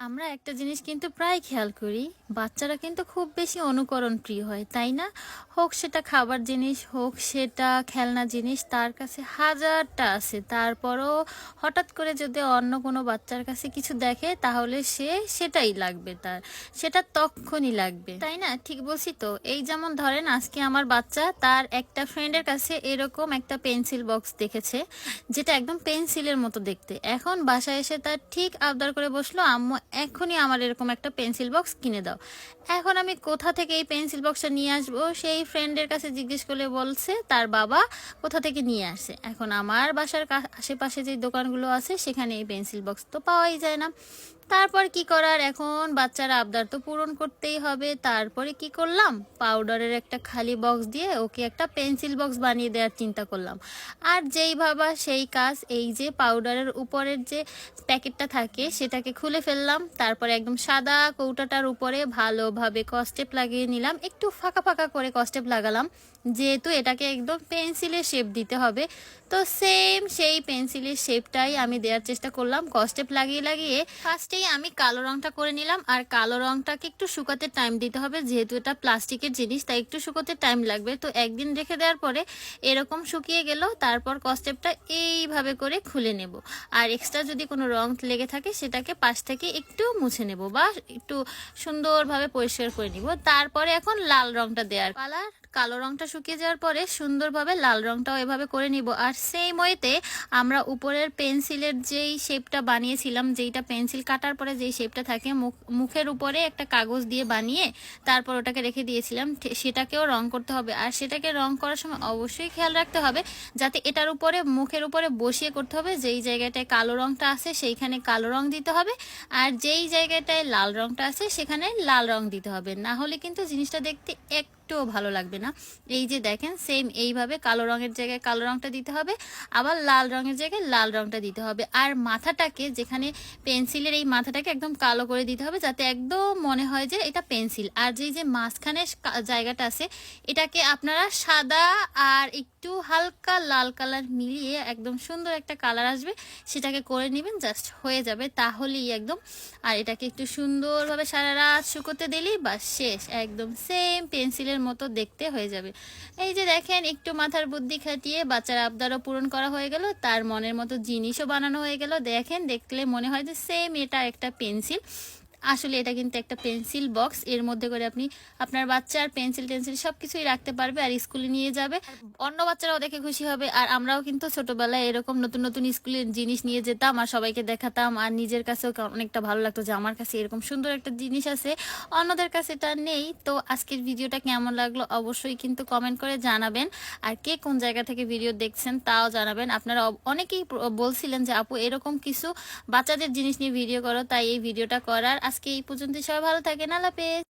আমরা একটা জিনিস কিন্তু প্রায় খেয়াল করি, বাচ্চারা কিন্তু খুব বেশি অনুকরণ প্রিয় হয়, তাই না? হোক সেটা খাবার জিনিস, হোক সেটা খেলনা জিনিস, তার কাছে হাজারটা আছে। তারপরও হঠাৎ করে যদি অন্য কোনো বাচ্চার কাছে কিছু দেখে, তাহলে সে সেটাই লাগবে তার, সেটা তখনই লাগবে। তাই না? ঠিক বলছি তো? এই যেমন ধরেন আজকে আমার বাচ্চা, তার একটা ফ্রেন্ডের কাছে এরকম একটা পেন্সিল বক্স দেখেছে, যেটা একদম পেন্সিলের মতো দেখতে। এখন বাসায় এসে তার ঠিক আবদার করে বসল, আম্মু এখনই আমার এরকম একটা পেন্সিল বক্স কিনে দাও। এখন আমি কোথা থেকে এই পেন্সিল বক্সটা নিয়ে আসব? সেই ফ্রেন্ডের কাছে জিজ্ঞেস করলে বলছে, তার বাবা কোথা থেকে নিয়ে আসে? এখন আমার বাসার আশেপাশে যে দোকানগুলো আছে, সেখানে এই পেন্সিল বক্স তো পাওয়াই যায় না। তারপর কি করার? এখন বাচ্চারা আবদার তো পূরণ করতেই হবে। তারপরে কি করলাম? পাউডারের একটা খালি বক্স দিয়ে ওকে একটা পেন্সিল বক্স বানিয়ে দেওয়ার চিন্তা করলাম। আর যেই ভাবা সেই কাজ, এই যে পাউডারের উপরের যে প্যাকেটটা থাকে, সেটাকে খুলে ফেললাম। তারপরে একদম সাদা কৌটাটার উপরে ভালোভাবে কস্টেপ লাগিয়ে নিলাম। একটু ফাঁকা ফাঁকা করে কস্টেপ লাগালাম। যেহেতু এটাকে একদম পেন্সিলের শেপ দিতে হবে। তো সেম সেই পেন্সিলের শেপটাই আমি দেওয়ার চেষ্টা করলাম। কস্টেপ লাগিয়ে লাগিয়ে ফার্স্টেই আমি কালো রংটা করে নিলাম। আর কালো রংটাকে একটু শুকাতে টাইম দিতে হবে। যেহেতু এটা প্লাস্টিকের জিনিস, তাই একটু শুকোতে টাইম লাগবে। তো একদিন রেখে দেওয়ার পরে এরকম শুকিয়ে গেল। তারপর কস্টেপটা এইভাবে করে খুলে নেব। আর এক্সট্রা যদি কোনো রং লেগে থাকে, সেটাকে পাশ থেকে একটু মুছে নেব বা একটু সুন্দরভাবে পরিষ্কার করে নিব। তারপরে এখন লাল রংটা দেওয়ার পালার কালো রংটা শুকিয়ে যাওয়ার পরে সুন্দরভাবে লাল রংটাও এভাবে করে নিব। আর সেই ওয়েতে আমরা উপরের পেন্সিলের যেই শেপটা বানিয়েছিলাম, যেইটা পেন্সিল কাটার পরে যেই শেপটা থাকে, মুখ- মুখের উপরে একটা কাগজ দিয়ে বানিয়ে তারপর ওটাকে রেখে দিয়েছিলাম সেটাকেও রং করতে হবে। আর সেটাকে রং করার সময় অবশ্যই খেয়াল রাখতে হবে যাতে এটার উপরে মুখের উপরে বসিয়ে করতে হবে। যেই জায়গাটায় কালো রংটা আছে, সেইখানে কালো রং দিতে হবে। আর যেই জায়গাটায় লাল রংটা আছে, সেখানে লাল রং দিতে হবে। না হলে কিন্তু জিনিসটা দেখতে একটুও ভালো লাগবে না। এই যে দেখেন সেম এইভাবে কালো রঙের জায়গায় কালো রংটা দিতে হবে, আবার লাল রঙের জায়গায় লাল রংটা দিতে হবে। আর মাথাটাকে যেখানে পেন্সিলের এই মাথাটাকে একদম কালো করে দিতে হবে, যাতে একদম মনে হয় যে এটা পেন্সিল আর যেই যে মাঝখানে জায়গাটা আছে, এটাকে আপনারা সাদা আর একটু হালকা লাল কালার মিলিয়ে একদম সুন্দর একটা কালার আসবে, সেটাকে করে নেবেন, জাস্ট হয়ে যাবে। তাহলেই একদম, আর এটাকে একটু সুন্দরভাবে সারা রাত শুকোতে দিলেই বা শেষ। একদম সেম পেন্সিলের মতো দেখতে হয়ে যাবে। এই যে দেখেন, একটু মাথার বুদ্ধি খাটিয়ে বাচ্চার আবদারও পূরণ করা হয়ে গেল, তার মনের মতো জিনিসও বানানো হয়ে গেল। দেখেন, দেখলে মনে হয় যে সেম এটা একটা পেন্সিল আসলে এটা কিন্তু একটা পেন্সিল বক্স। এর মধ্যে করে আপনি আপনার বাচ্চার পেন্সিল টেন্সিল সব কিছুই রাখতে পারবে আর স্কুলে নিয়ে যাবে। অন্য বাচ্চারাও দেখে খুশি হবে। আর আমরাও কিন্তু ছোটবেলায় এরকম নতুন নতুন স্কুলের জিনিস নিয়ে যেতাম আর সবাইকে দেখাতাম। আর নিজের কাছেও অনেকটা ভালো লাগতো যে আমার কাছে এরকম সুন্দর একটা জিনিস আছে। অন্যদের কাছে এটা নেই। তো আজকের ভিডিওটা কেমন লাগল অবশ্যই কিন্তু কমেন্ট করে জানাবেন। আর কে কোন জায়গা থেকে ভিডিও দেখছেন তাও জানাবেন। আপনারা অনেকেই বলছিলেন যে, আপু, এরকম কিছু বাচ্চাদের জিনিস নিয়ে ভিডিও করো। তাই এই ভিডিওটা করার আজকে এই পর্যন্ত সবাই ভালো থাকেন। আল্লাহ